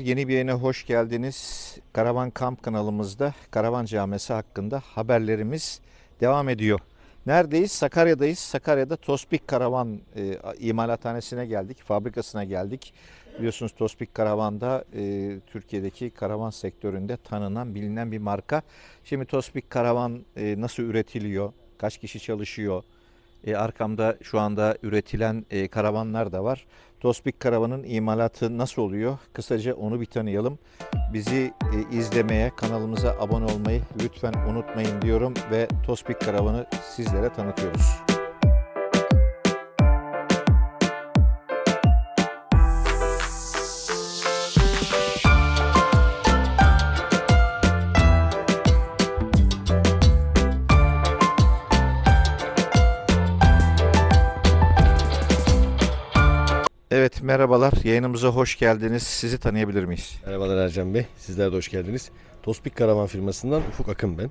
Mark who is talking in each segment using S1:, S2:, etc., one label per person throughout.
S1: Yeni bir yayına hoş geldiniz. Karavan Kamp kanalımızda Karavan Camisi hakkında haberlerimiz devam ediyor. Neredeyiz? Sakarya'dayız. Sakarya'da Tospik Karavan e, imalathanesine geldik, fabrikasına geldik. Biliyorsunuz Tospik Karavan'da e, Türkiye'deki karavan sektöründe tanınan, bilinen bir marka. Şimdi Tospik Karavan e, nasıl üretiliyor? Kaç kişi çalışıyor? E, arkamda şu anda üretilen e, karavanlar da var. Tospik Karavan'ın imalatı nasıl oluyor? Kısaca onu bir tanıyalım. Bizi e, izlemeye, kanalımıza abone olmayı lütfen unutmayın diyorum ve Tospik Karavan'ı sizlere tanıtıyoruz. Merhabalar, yayınımıza hoş geldiniz. Sizi tanıyabilir miyiz?
S2: Merhabalar Ercan Bey. Sizler de hoş geldiniz. Tospik Karavan firmasından Ufuk Akın ben.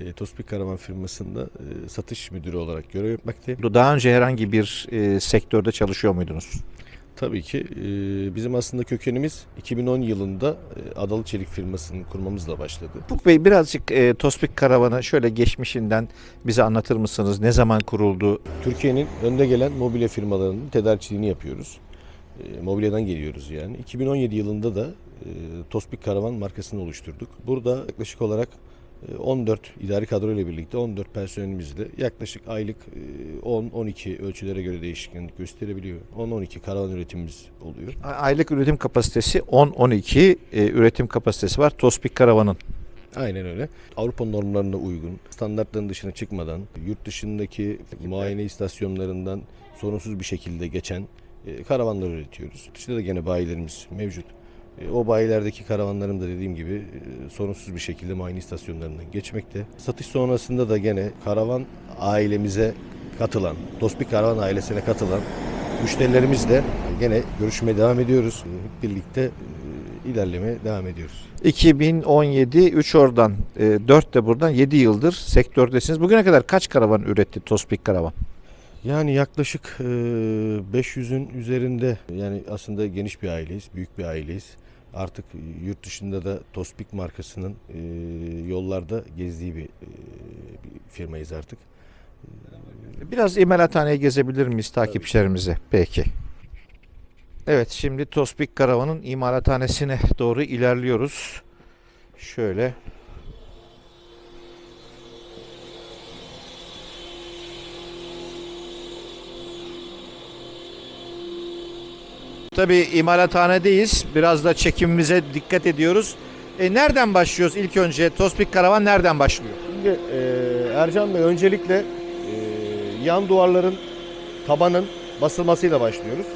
S2: E, Tospik Karavan firmasında e, satış müdürü olarak görev yapmaktayım.
S1: Daha önce herhangi bir e, sektörde çalışıyor muydunuz?
S2: Tabii ki e, bizim aslında kökenimiz 2010 yılında e, Adalı Çelik firmasının kurmamızla başladı.
S1: Ufuk Bey birazcık e, Tospik Karavan'ı şöyle geçmişinden bize anlatır mısınız? Ne zaman kuruldu?
S2: Türkiye'nin önde gelen mobilya firmalarının tedarikçiliğini yapıyoruz. E, mobilyadan geliyoruz yani. 2017 yılında da e, Tospik Karavan markasını oluşturduk. Burada yaklaşık olarak e, 14 idari kadro ile birlikte 14 personelimizle yaklaşık aylık e, 10-12 ölçülere göre değişkenlik gösterebiliyor. 10-12 karavan üretimimiz oluyor.
S1: Aylık üretim kapasitesi 10-12 e, üretim kapasitesi var Tospik Karavan'ın.
S2: Aynen öyle. Avrupa normlarına uygun, standartların dışına çıkmadan, yurt dışındaki muayene istasyonlarından sorunsuz bir şekilde geçen e, karavanlar üretiyoruz. Dışında da gene bayilerimiz mevcut. E, O bayilerdeki karavanlarım da dediğim gibi e, sorunsuz bir şekilde muayene istasyonlarından geçmekte. Satış sonrasında da gene karavan ailemize katılan, Tospik Karavan ailesine katılan müşterilerimizle gene görüşmeye devam ediyoruz. E, Hep birlikte e, ilerlemeye devam ediyoruz.
S1: 2017 3 oradan e, 4 de buradan 7 yıldır sektördesiniz. Bugüne kadar kaç karavan üretti Tospik Karavan?
S2: Yani yaklaşık e, 500'ün üzerinde yani aslında geniş bir aileyiz, büyük bir aileyiz. Artık yurt dışında da Tospik markasının yollarda gezdiği bir firmayız artık.
S1: Biraz imalathaneye gezebilir miyiz takipçilerimize? Peki. Evet şimdi Tospik Karavan'ın imalathanesine doğru ilerliyoruz. Şöyle. Tabii imalathanedeyiz. Biraz da çekimimize dikkat ediyoruz. E, nereden başlıyoruz ilk önce? Tospik Karavan nereden başlıyor?
S2: Şimdi e, Ercan Bey öncelikle e, yan duvarların tabanın basılmasıyla başlıyoruz.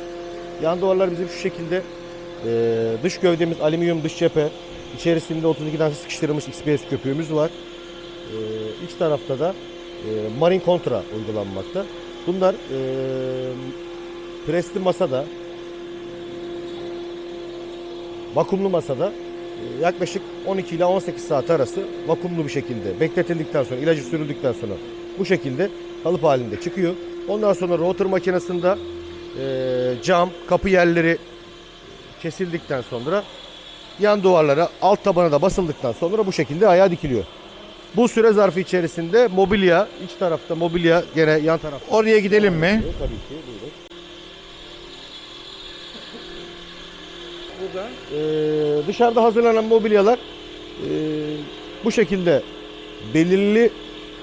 S2: Yan duvarlar bizim şu şekilde e, dış gövdemiz alüminyum dış cephe. İçerisinde 32 tane sıkıştırılmış XPS köpüğümüz var. E, iç tarafta da e, Marine Contra uygulanmakta. Bunlar e, presli masada vakumlu masada e, yaklaşık 12 ile 18 saat arası vakumlu bir şekilde bekletildikten sonra ilacı sürüldükten sonra bu şekilde kalıp halinde çıkıyor. Ondan sonra rotor makinesinde e, cam, kapı yerleri kesildikten sonra yan duvarlara, alt tabana da basıldıktan sonra bu şekilde ayağa dikiliyor. Bu süre zarfı içerisinde mobilya, iç tarafta mobilya gene yan tarafta.
S1: Oraya gidelim mi?
S2: Tabii ki buyurun.
S1: Burada.
S2: Ee, dışarıda hazırlanan mobilyalar e, bu şekilde belirli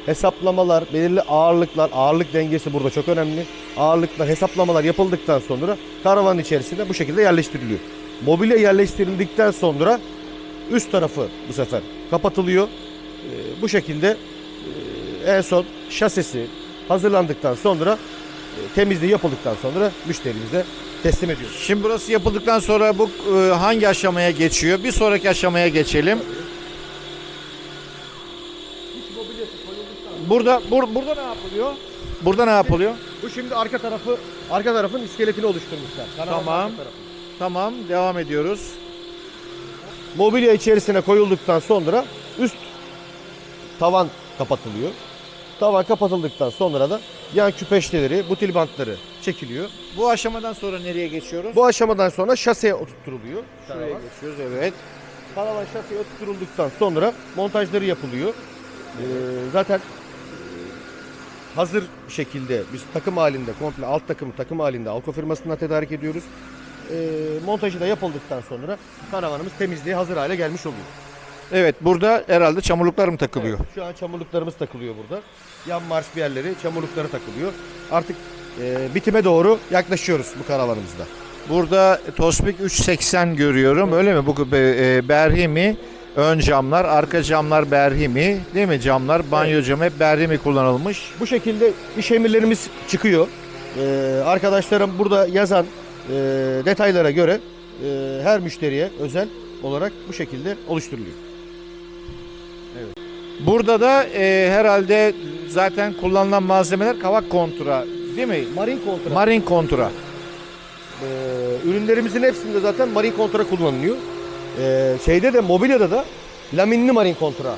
S2: hesaplamalar, belirli ağırlıklar, ağırlık dengesi burada çok önemli. Ağırlıklar, hesaplamalar yapıldıktan sonra karavan içerisinde bu şekilde yerleştiriliyor. Mobilya yerleştirildikten sonra üst tarafı bu sefer kapatılıyor. Ee, bu şekilde e, en son şasisi hazırlandıktan sonra e, temizliği yapıldıktan sonra müşterimize teslim ediyoruz.
S1: Şimdi burası yapıldıktan sonra bu e, hangi aşamaya geçiyor? Bir sonraki aşamaya geçelim. Burada bur, burada ne yapılıyor? Burada ne yapılıyor?
S2: Bu şimdi arka tarafı, arka tarafın iskeletini oluşturmuşlar.
S1: Tamam.
S2: arka tarafı.
S1: Tamam, devam ediyoruz.
S2: Mobilya içerisine koyulduktan sonra üst tavan kapatılıyor. Tavan kapatıldıktan sonra da yan küpeşteleri, butil bantları çekiliyor.
S1: Bu aşamadan sonra nereye geçiyoruz?
S2: Bu aşamadan sonra şaseye oturtturuluyor.
S1: Şuraya
S2: Karavan.
S1: geçiyoruz evet.
S2: Karavan şaseye oturtulduktan sonra montajları yapılıyor. Ee, zaten e, hazır şekilde biz takım halinde komple alt takım takım halinde Alko firmasından tedarik ediyoruz. Ee, montajı da yapıldıktan sonra karavanımız temizliğe hazır hale gelmiş oluyor.
S1: Evet burada herhalde çamurluklar mı takılıyor?
S2: Evet, şu an çamurluklarımız takılıyor burada. Yan marş bir yerleri çamurlukları takılıyor. Artık e, bitime doğru yaklaşıyoruz bu karavanımızda.
S1: Burada Tospik 380 görüyorum öyle mi? Bu e, Berhimi ön camlar, arka camlar Berhimi değil mi? Camlar, banyo camı hep Berhimi kullanılmış.
S2: Bu şekilde iş emirlerimiz çıkıyor. Ee, arkadaşlarım burada yazan e, detaylara göre e, her müşteriye özel olarak bu şekilde oluşturuluyor.
S1: Burada da e, herhalde zaten kullanılan malzemeler kavak kontura değil mi?
S2: Marin kontra.
S1: Marin kontura.
S2: Ee, ürünlerimizin hepsinde zaten marin kontra kullanılıyor. Ee, şeyde de mobilyada da laminli marin kontra.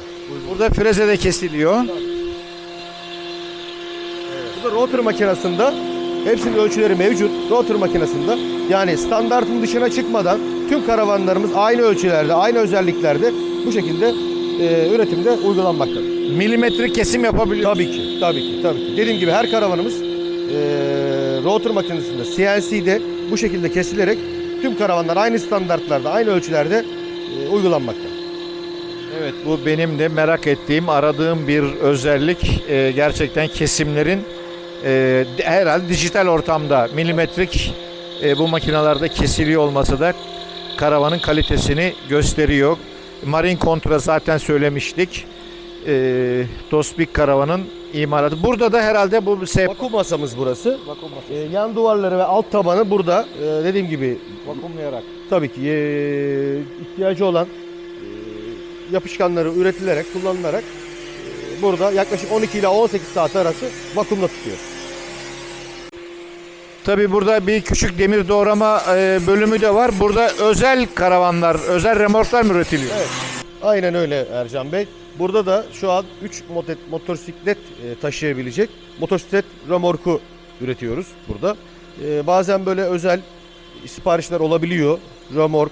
S1: Burada freze de kesiliyor.
S2: Bu da rotor makinesinde hepsinin ölçüleri mevcut. Rotor makinesinde yani standartın dışına çıkmadan tüm karavanlarımız aynı ölçülerde, aynı özelliklerde bu şekilde e, üretimde uygulanmaktadır.
S1: Milimetrik kesim yapabiliyor.
S2: Tabii ki, tabii ki, tabii ki. Dediğim gibi her karavanımız e, rotor makinesinde, CNC'de bu şekilde kesilerek tüm karavanlar aynı standartlarda, aynı ölçülerde e, uygulanmakta.
S1: Evet bu benim de merak ettiğim, aradığım bir özellik. Ee, gerçekten kesimlerin e, de- herhalde dijital ortamda milimetrik e, bu makinalarda kesiliyor olması da karavanın kalitesini gösteriyor. Marin kontra zaten söylemiştik. Ee, Tospik karavanın imalatı. Burada da herhalde bu sep
S2: Vakum masamız burası. E, yan duvarları ve alt tabanı burada e, dediğim gibi
S1: vakumlayarak.
S2: tabii ki e, ihtiyacı olan e, yapışkanları üretilerek, kullanılarak e, burada yaklaşık 12 ile 18 saat arası vakumda tutuyor.
S1: Tabii burada bir küçük demir doğrama e, bölümü de var. Burada özel karavanlar, özel remorklar mı üretiliyor?
S2: Evet. Aynen öyle Ercan Bey. Burada da şu an 3 motosiklet e, taşıyabilecek motosiklet remorku üretiyoruz burada. E, bazen böyle özel siparişler olabiliyor remork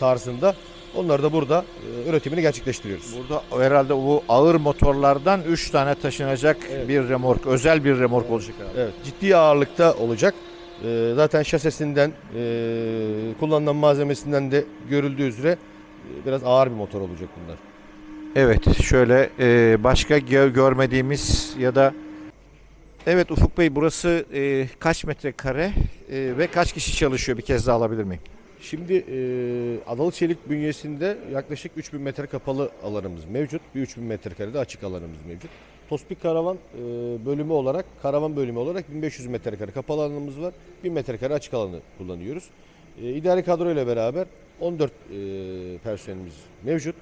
S2: tarzında. Onları da burada e, üretimini gerçekleştiriyoruz.
S1: Burada herhalde bu ağır motorlardan 3 tane taşınacak
S2: Evet.
S1: bir remork, özel bir remork olacak herhalde.
S2: Evet, ciddi ağırlıkta olacak. E, zaten şasesinden, e, kullanılan malzemesinden de görüldüğü üzere e, biraz ağır bir motor olacak bunlar.
S1: Evet, şöyle e, başka gö- görmediğimiz ya da Evet Ufuk Bey burası e, kaç metrekare e, ve kaç kişi çalışıyor bir kez daha alabilir miyim?
S2: Şimdi e, Adalı Çelik bünyesinde yaklaşık 3000 metre kapalı alanımız mevcut. Bir 3000 metrekare de açık alanımız mevcut. Tospik Karavan e, bölümü olarak, karavan bölümü olarak 1500 metrekare kapalı alanımız var. 1000 metrekare açık alanı kullanıyoruz. E, idari kadro ile beraber 14 e, personelimiz mevcut.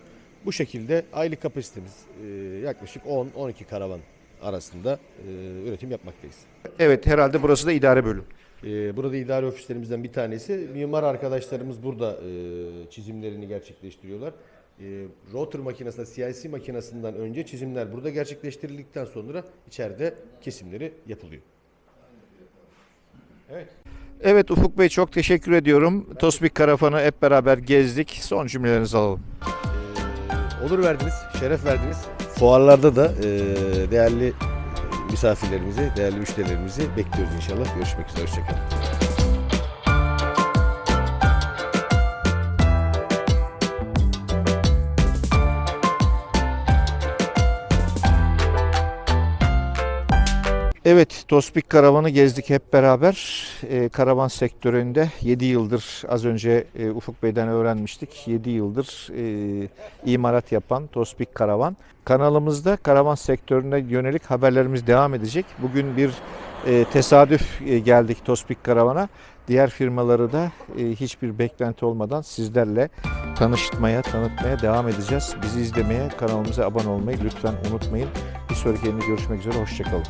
S2: Bu şekilde aylık kapasitemiz e, yaklaşık 10-12 karavan arasında e, üretim yapmaktayız.
S1: Evet herhalde burası da idare bölüm.
S2: Ee, Burada idari ofislerimizden bir tanesi. Mimar arkadaşlarımız burada e, çizimlerini gerçekleştiriyorlar. E, Rotor makinesinde, CNC makinesinden önce çizimler burada gerçekleştirildikten sonra içeride kesimleri yapılıyor.
S1: Evet Ufuk Bey çok teşekkür ediyorum. Tospik Karavan'ı hep beraber gezdik. Son cümlelerinizi alalım.
S2: Ee, Onur verdiniz, şeref verdiniz. Fuarlarda da e, değerli misafirlerimizi, değerli müşterilerimizi bekliyoruz inşallah. Görüşmek üzere, hoşçakalın.
S1: Evet, Tospik Karavan'ı gezdik hep beraber. Ee, karavan sektöründe 7 yıldır az önce e, Ufuk Bey'den öğrenmiştik. 7 yıldır e, imalat yapan Tospik Karavan. Kanalımızda karavan sektörüne yönelik haberlerimiz devam edecek. Bugün bir e, tesadüf e, geldik Tospik Karavan'a. Diğer firmaları da e, hiçbir beklenti olmadan sizlerle tanıştmaya, tanıtmaya devam edeceğiz. Bizi izlemeye, kanalımıza abone olmayı lütfen unutmayın. Bir sonraki görüşmek üzere, hoşçakalın.